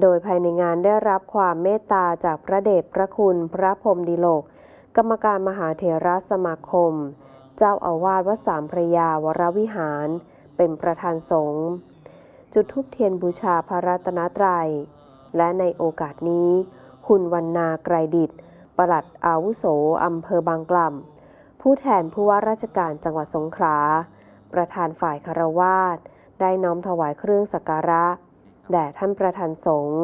โดยภายในงานได้รับความเมตตาจากพระเดชพระคุณพระพรมดิโลก กรรมการมหาเถรสมาคม เจ้าอาวาสวัดสามพระยาวรวิหาร เป็นประธานสงฆ์จุดธูปเทียนบูชาพระรัตนตรัย และในโอกาสนี้ คุณวันนาไกรดิตปลัดอาวุโสอำเภอบางกล่ำผู้แทนผู้ว่าราชการจังหวัดสงขลา ประธานฝ่ายคารวาสได้น้อมถวายเครื่องสักการะ แด่ท่านประธานสงฆ์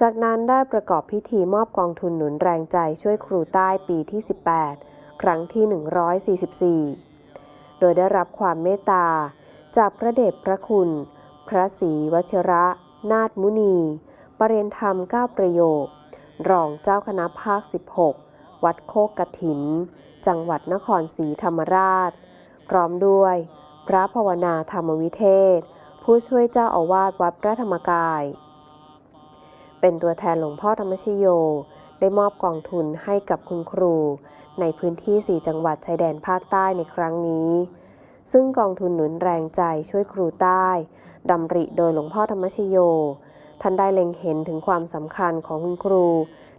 จากนั้นได้ประกอบพิธีมอบกองทุนหนุนแรงใจช่วยครูใต้ปีที่ 18 ครั้งที่ 144 โดยได้รับความเมตตา จากพระเดชพระคุณ พระศรีวชิระ นาถมุนี ปรเรียนธรรม 9 ประโยค รองเจ้าคณะภาค 16 วัดโคกกถิน จังหวัดนครศรีธรรมราช พร้อมด้วย พระภาวนาธรรมวิเทศ ผู้ช่วยเจ้าอาวาสวัดพระธรรมกาย เป็นตัวแทนหลวงพ่อธรรมชโย ได้มอบกองทุนให้กับคุณครู ในพื้นที่ 4 จังหวัดชายแดนภาคใต้ในครั้งนี้ ซึ่งกองทุนหนุนแรงใจช่วยครูใต้ดำริโดยหลวงพ่อธรรมชโย ท่านได้เล็งเห็นถึงความสำคัญของคุณครู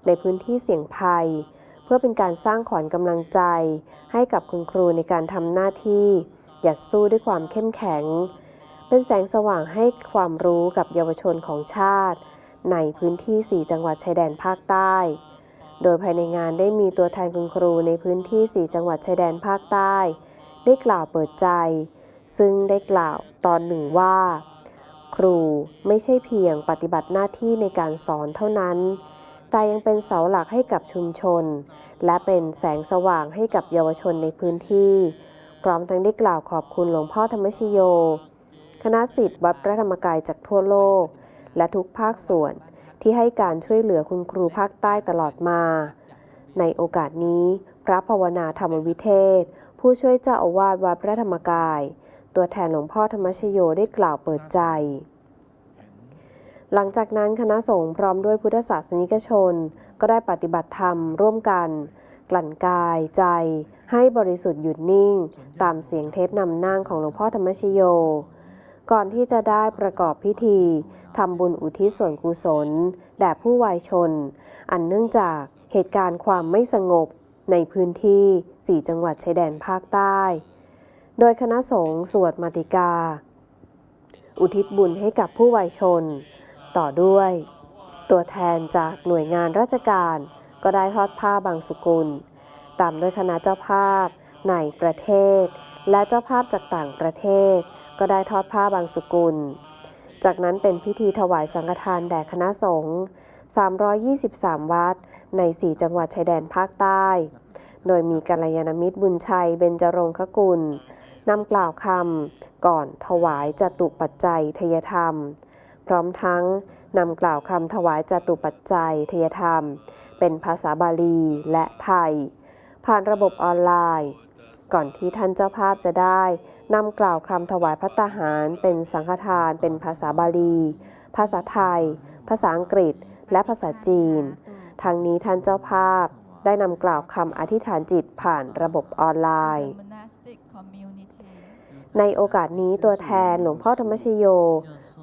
ในพื้นที่เสี่ยงภัย เพื่อเป็นการสร้างขวัญกำลังใจ ให้กับคุณครูในการทำหน้าที่ หยัดสู้ด้วยความเข้มแข็ง เป็นแสงสว่างให้ความรู้กับเยาวชนของชาติ ในพื้นที่ 4 จังหวัดชายแดนภาคใต้ โดยภายในงานได้มีตัวแทนคุณครูในพื้นที่ 4 จังหวัดชายแดนภาคใต้ ได้กล่าวเปิดใจ ซึ่งได้กล่าวตอนหนึ่งว่า ครูไม่ใช่เพียงปฏิบัติหน้าที่ในการสอนเท่านั้น แต่ยังเป็นเสาหลักให้กับชุมชน และเป็นแสงสว่างให้กับเยาวชนในพื้นที่ พร้อมทั้งได้กล่าวขอบคุณหลวงพ่อธรรมชโย คณะสิทธิ์วัดพระธรรมกายจากทั่วโลก และทุกภาคส่วนที่ให้การช่วยเหลือคุณครูภาคใต้ตลอดมา ในโอกาสนี้ พระภาวนาธรรมวิเทศ ผู้ช่วยเจ้าอาวาสวัดพระธรรมกาย ตัวแทนหลวงพ่อธรรมชโยได้กล่าวเปิดใจ หลังจากนั้นคณะสงฆ์พร้อมด้วยพุทธศาสนิกชน ก็ได้ปฏิบัติธรรมร่วมกัน กลั่นกายใจ ให้บริสุทธิ์หยุดนิ่ง ตามเสียงเทปนำนั่งของหลวงพ่อธรรมชโย ก่อนที่จะได้ประกอบพิธีทำบุญอุทิศส่วนกุศลแด่ผู้วายชน อันเนื่องจากเหตุการณ์ความไม่สงบในพื้นที่ 4 จังหวัดชายแดนภาคใต้ โดยคณะสงฆ์สวดมาติกา อุทิศบุญให้กับผู้วายชน ต่อด้วย ตัวแทนจากหน่วยงานราชการ ก็ได้ทอดผ้าบางสุกุล ตามด้วยคณะเจ้าภาพในประเทศ และเจ้าภาพจากต่างประเทศ ก็ได้ทอดผ้าบางสุกุล จากนั้นเป็นพิธีถวายสังฆทานแด่คณะสงฆ์ 323 วัด ใน 4 จังหวัดชายแดนภาคใต้ โดยมีกัลยาณมิตรบุญชัย เบญจรงคกุลนำกล่าวคำก่อนถวายจตุปัจจัยทยธรรม พร้อมทั้งนำกล่าวคำถวายจตุปัจจัยทยธรรม เป็นภาษาบาลีและไทย ผ่านระบบออนไลน์ ก่อนที่ท่านเจ้าภาพจะได้ นำกล่าวคำถวายพัตตาหาร เป็นสังฆทาน เป็นภาษาบาลี ภาษาไทย ภาษาอังกฤษ และภาษาจีน ทางนี้ท่านเจ้าภาพ ได้นำกล่าวคำอธิษฐานจิตผ่านระบบออนไลน์ ในโอกาสนี้ตัวแทนหลวงพ่อธรรมชโย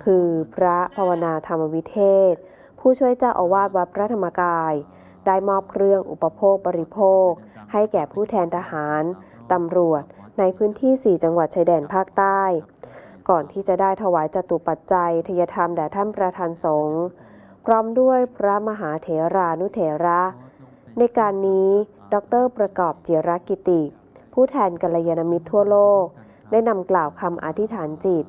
คือพระภาวนาธรรมวิเทศ ผู้ช่วยเจ้าอาวาสวัดพระธรรมกาย ได้มอบเครื่องอุปโภคบริโภค ให้แก่ผู้แทนทหารตำรวจ ในพื้นที่ 4 จังหวัดชายแดนภาคใต้ ก่อนที่จะได้ถวายจตุปัจจัยทยธรรมแด่ท่านประธานสงฆ์พร้อมด้วยพระมหาเถรานุเถระ ในการนี้ดรประกอบจิรกิติ ผู้แทนกัลยาณมิตรทั่วโลก ได้นำกล่าวคำอธิษฐานจิต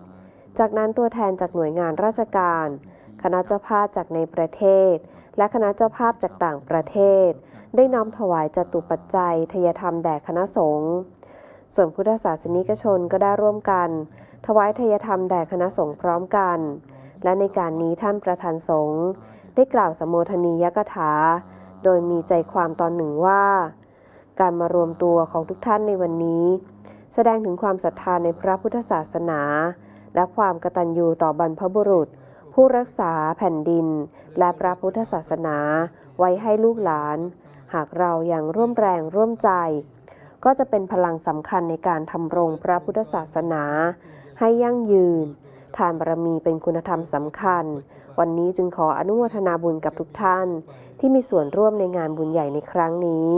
จากนั้นตัวแทนจากหน่วยงานราชการ คณะเจ้าภาพจากในประเทศ และคณะเจ้าภาพจากต่างประเทศ ได้น้อมถวายจตุปัจจัยทยธรรมแด่คณะสงฆ์ ส่วนพุทธศาสนิกชนก็ได้ร่วมกัน ถวายทยธรรมแด่คณะสงฆ์พร้อมกัน และในการนี้ท่านประธานสงฆ์ได้กล่าวสมโภชนียกถา โดยมีใจความตอนหนึ่งว่า การมารวมตัวของทุกท่านในวันนี้ แสดงถึงความศรัทธาในพระพุทธศาสนา และความกตัญญูต่อบรรพบุรุษ ผู้รักษาแผ่นดิน และพระพุทธศาสนาไว้ให้ลูกหลาน หากเรายังร่วมแรงร่วมใจ ก็จะเป็นพลังสำคัญในการทำรงพระพุทธศาสนา ให้ยั่งยืน ทานบารมีเป็นคุณธรรมสำคัญ วันนี้จึงขออนุโมทนาบุญกับทุกท่าน ที่มีส่วนร่วมในงานบุญใหญ่ในครั้งนี้